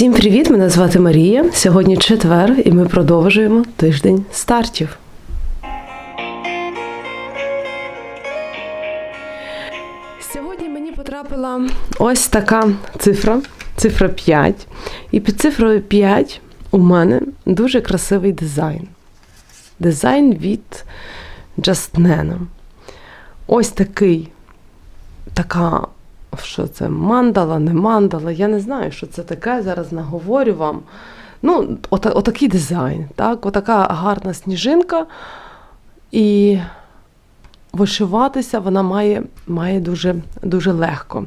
Всім привіт! Мене звати Марія. Сьогодні четвер, і ми продовжуємо тиждень стартів. Сьогодні мені потрапила ось така цифра, цифра 5. І під цифрою 5 у мене дуже красивий дизайн. Дизайн від Nano. Ось такий, така, що це, мандала, не мандала. Я не знаю, що це таке. Зараз наговорю вам. Ну, ота, отакий дизайн, так? Отака гарна сніжинка. І вишиватися вона має, має дуже, дуже легко.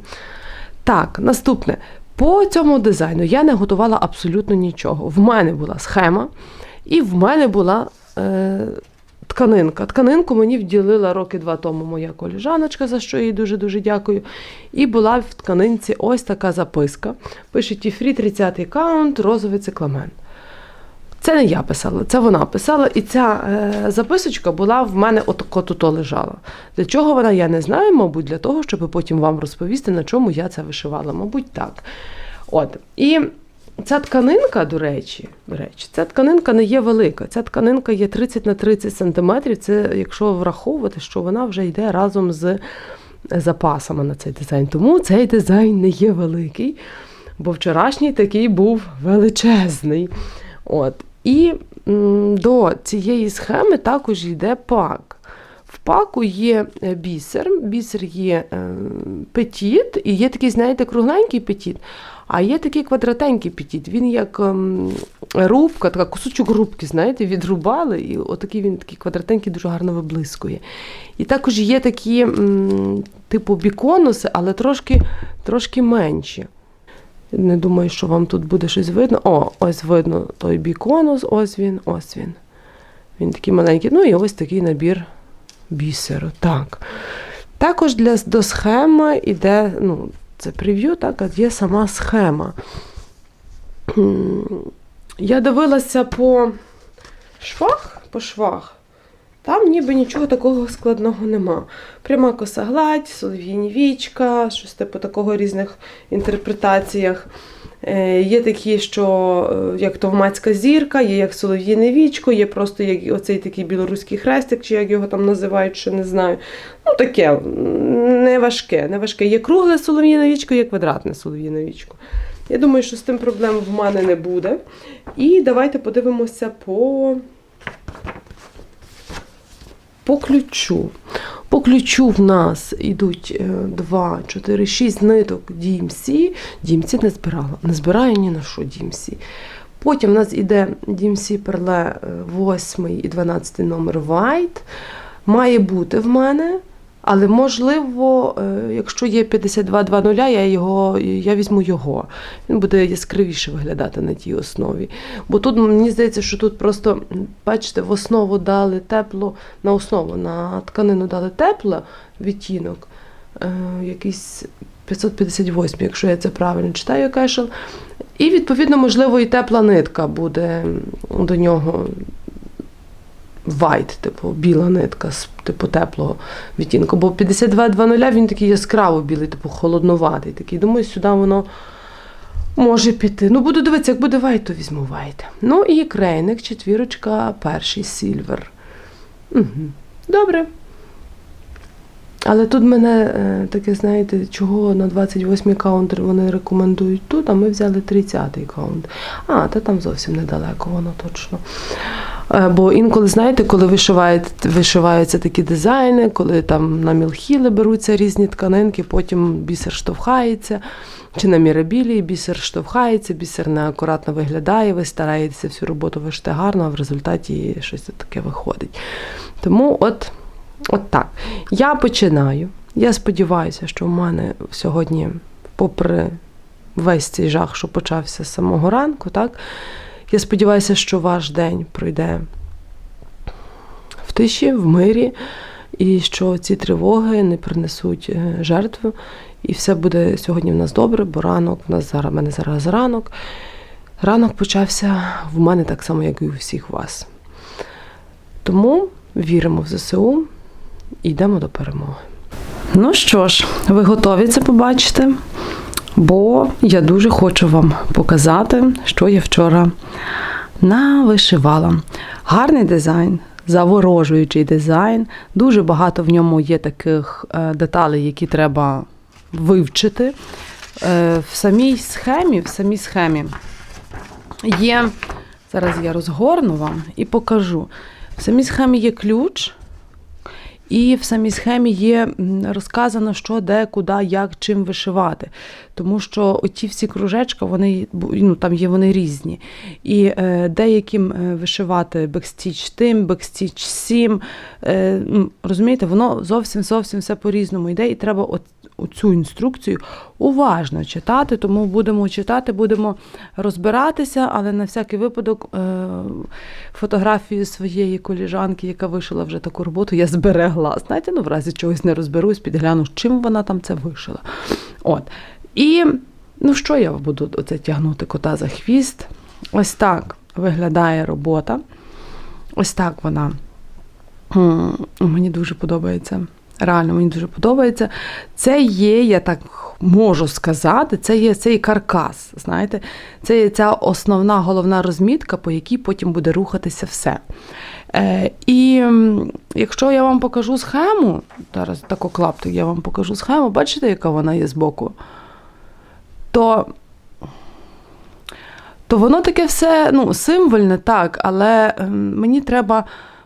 Так, наступне. По цьому дизайну я не готувала абсолютно нічого. В мене була схема, і в мене була е, тканинка. Тканинку мені вділила роки два тому моя коліжаночка, за що їй дуже-дуже дякую. І була в тканинці ось така записка. Пише Тіфрі 30-й каунт, розовий цикламен. Це не я писала, це вона писала, і ця е, записочка була в мене отако тут лежала. Для чого вона, я не знаю, мабуть, для того, щоб потім вам розповісти, на чому я це вишивала. Мабуть, так. От. І ця тканинка, до речі, до речі, ця тканинка не є велика. Ця тканинка є 30 на 30 сантиметрів. Це якщо враховувати, що вона вже йде разом з запасами на цей дизайн. Тому цей дизайн не є великий, бо вчорашній такий був величезний. От. І до цієї схеми також йде пак. В паку є е, бісер, бісер є е, петіт, і є такий, знаєте, кругленький петіт, а є такий квадратенький петіт. Він як ем, рубка, така кусочок рубки, знаєте, відрубали, і отакий він такий квадратенький дуже гарно виблискує. І також є такі, типу, біконуси, але трошки, трошки менші. Не думаю, що вам тут буде щось видно. О, ось видно той біконус, ось він, ось він. Він такий маленький. Ну і ось такий набір бісеру. Так. Також для, до схеми йде, ну, це прев'ю, так, а є сама схема. Я дивилася по швах, по швах. Там ніби нічого такого складного нема. Пряма коса гладь, солов'їні вічка, щось типу такого різних інтерпретаціях. Е, Є такі, що е, як товмацька зірка, є як солов'їне вічко, є просто як оцей такий білоруський хрестик, чи як його там називають, ще не знаю. Ну таке не важке, не важке. Є кругле солов'їне вічко, є квадратне солов'їне вічко. Я думаю, що з тим проблем в мене не буде. І давайте подивимося по по ключу. По ключу в нас йдуть 2, 4, 6 ниток DMC. DMC не збирала. Не збираю ні на що DMC. Потім в нас йде DMC Perle 8 і 12 номер White. Має бути в мене. Але можливо, е, якщо є 5220, я його я візьму його. Він буде яскравіше виглядати на тій основі. Бо тут мені здається, що тут просто, бачите, в основу дали тепло, на основу, на тканину дали тепло відтінок, е, якийсь 558, якщо я це правильно читаю кешел. І, відповідно, можливо, і тепла нитка буде до нього white, типу біла нитка з типу теплого відтінку. Бо 52.00 він такий яскраво білий, типу холодноватий. Такий. Думаю, сюди воно може піти. Ну, буду дивитися, як буде white, то візьму white. Ну і крейник, четвірочка, перший сільвер. Угу. Добре. Але тут мене е, таке, знаєте, чого на 28-й каунтер вони рекомендують тут, а ми взяли 30-й каунт. А, та там зовсім недалеко, воно точно. Е, Бо інколи, знаєте, коли вишивають, вишиваються такі дизайни, коли там на мілхіли беруться різні тканинки, потім бісер штовхається, чи на мірабілії бісер штовхається, бісер неакуратно виглядає, ви стараєтеся всю роботу вишити гарно, а в результаті щось таке виходить. Тому от, от так. Я починаю. Я сподіваюся, що в мене сьогодні, попри весь цей жах, що почався з самого ранку, так, я сподіваюся, що ваш день пройде в тиші, в мирі, і що ці тривоги не принесуть е, жертв. І все буде сьогодні в нас добре, бо ранок в нас зараз в мене зараз ранок. Ранок почався в мене так само, як і у всіх вас. Тому віримо в ЗСУ і йдемо до перемоги. Ну що ж, ви готові це побачити? Бо я дуже хочу вам показати, що я вчора навишивала. Гарний дизайн, заворожуючий дизайн. Дуже багато в ньому є таких е, деталей, які треба вивчити. Е, В самій схемі, в самій схемі є. Зараз я розгорну вам і покажу. В самій схемі є ключ, і в самій схемі є розказано, що де, куди, як, чим вишивати. Тому що оті всі кружечка, вони ну, там є вони різні. І е, деяким е, вишивати бекстіч тим, бекстіч сім. Е, розумієте, воно зовсім зовсім все по-різному йде, і треба от, цю інструкцію уважно читати. Тому будемо читати, будемо розбиратися, але на всякий випадок е, фотографію своєї коліжанки, яка вишила вже таку роботу, я зберегла. Знаєте, ну в разі чогось не розберусь, підгляну, чим вона там це вишила. От. І ну що я буду оце тягнути кота за хвіст? Ось так виглядає робота. Ось так вона. Мені дуже подобається. Реально, мені дуже подобається. Це є, я так можу сказати, це є цей каркас. Знаєте, це є ця основна головна розмітка, по якій потім буде рухатися все. Е, і якщо я вам покажу схему, зараз таку клаптик я вам покажу схему, бачите, яка вона є збоку? То, то воно таке все ну, символьне, так, але мені треба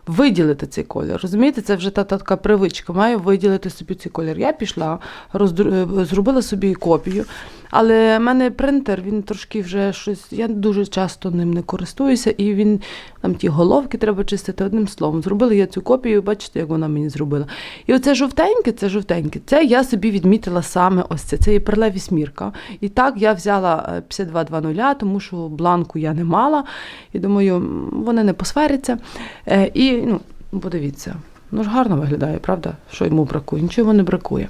виділити цей колір. Розумієте, це вже та, та така привичка. Маю виділити собі цей колір. Я пішла, роздру- е, зробила собі копію, але в мене принтер, він трошки вже щось. Я дуже часто ним не користуюся, і він там ті головки треба чистити. Одним словом, зробила я цю копію, бачите, як вона мені зробила. І оце жовтеньке, це жовтеньке. Це я собі відмітила саме ось це. Це є перле вісьмірка. І так я взяла е, 5220, тому що бланку я не мала. І думаю, вони не посваряться. Е, І ну, подивіться. Ну ж гарно виглядає, правда? Що йому бракує? Нічого не бракує.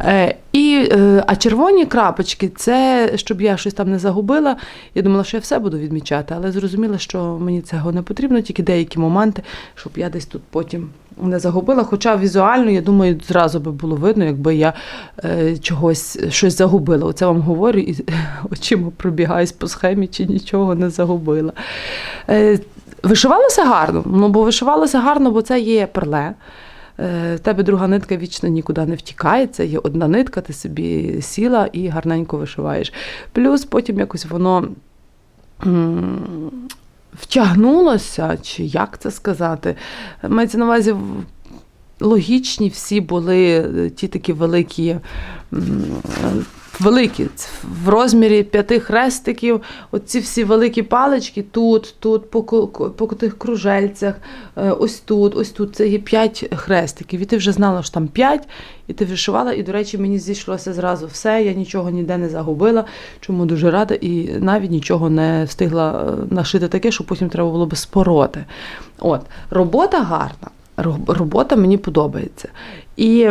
Е, і, е, а червоні крапочки це щоб я щось там не загубила. Я думала, що я все буду відмічати, але зрозуміла, що мені цього не потрібно, тільки деякі моменти, щоб я десь тут потім не загубила. Хоча візуально, я думаю, зразу би було видно, якби я е, чогось щось загубила. Оце вам говорю і очима пробігаюсь по схемі, чи нічого не загубила. Е, Вишивалося гарно, ну бо вишивалося гарно, бо це є перле. Е, В тебе друга нитка вічно нікуди не втікає. Це є одна нитка, ти собі сіла і гарненько вишиваєш. Плюс потім якось воно м, втягнулося, чи як це сказати. Мається на увазі. Логічні всі були е, ті такі великі, великі в розмірі п'яти хрестиків. Оці всі великі палички тут, тут, по, по тих кружельцях, е, ось тут, ось тут. Це є п'ять хрестиків. І ти вже знала, що там п'ять, і ти вишивала. І, до речі, мені зійшлося зразу все. Я нічого ніде не загубила, чому дуже рада, і навіть нічого не встигла е, нашити таке, що потім треба було би спороти. От, робота гарна. Роб- Робота мені подобається. І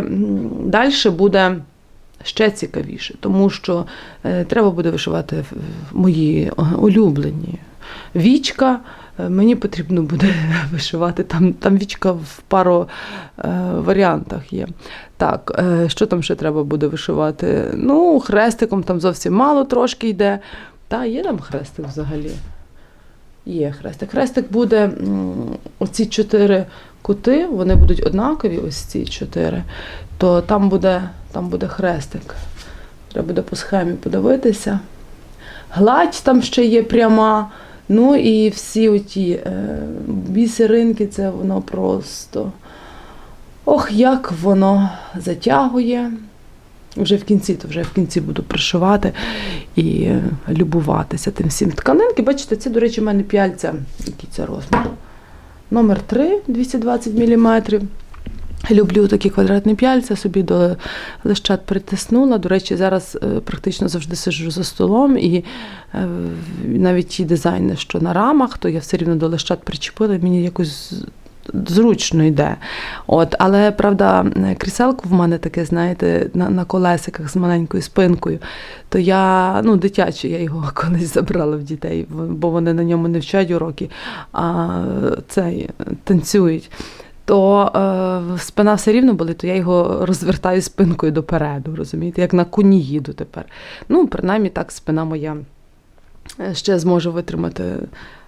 далі буде ще цікавіше, тому що е, треба буде вишивати мої е, улюблені вічка. Е, Мені потрібно буде вишивати там, там вічка в пару е, варіантах є. Так, е, що там ще треба буде вишивати? Ну, хрестиком там зовсім мало трошки йде. Та є там хрестик взагалі. Є хрестик. Хрестик буде оці чотири кути, вони будуть однакові, ось ці чотири, то там буде, там буде хрестик. Треба буде по схемі подивитися. Гладь там ще є пряма. Ну і всі оті е, бісеринки, це воно просто. Ох, як воно затягує. Вже в кінці, то вже в кінці буду пришивати і е, любуватися тим всім. Тканинки, бачите, це, до речі, в мене п'яльця. Який це розмір? Номер 3, 220 мм. Люблю такі квадратні п'яльця, собі до лещат притиснула. До речі, зараз е, практично завжди сиджу за столом, і е, навіть ті дизайни, що на рамах, то я все рівно до лещат причепила, мені якось зручно йде. От, але правда, кріселко в мене таке, знаєте, на, на колесиках з маленькою спинкою. То я, ну, дитяче, я його колись забрала в дітей, бо вони на ньому не вчать уроки, а цей танцюють. то е, спина все рівно болить, то я його розвертаю спинкою допереду, розумієте, як на коні їду тепер. Ну, принаймні так спина моя е, ще зможе витримати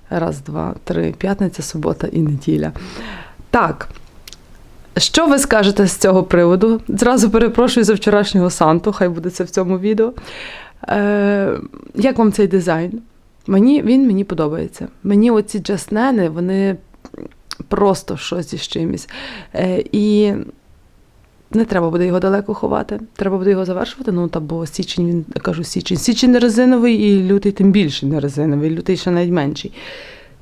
раз, два, три, п'ятниця, субота і неділя. Так. Що ви скажете з цього приводу? Зразу перепрошую за вчорашнього Санту, хай буде це в цьому відео. Е, як вам цей дизайн? Мені, він мені подобається. Мені оці джаснени, вони просто щось із чимось. Е, і не треба буде його далеко ховати. Треба буде його завершувати. Ну, та бо січень, він кажу, січень. Січень не резиновий і лютий тим більше не резиновий, лютий ще навіть менший.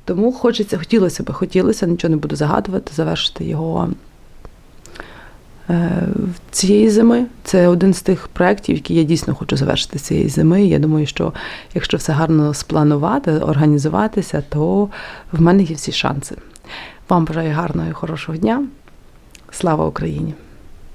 Тому хочеться, хотілося б, хотілося, нічого не буду загадувати, завершити його е, цієї зими. Це один з тих проєктів, які я дійсно хочу завершити цієї зими. Я думаю, що якщо все гарно спланувати, організуватися, то в мене є всі шанси. Вам бажаю гарного і хорошого дня. Слава Україні!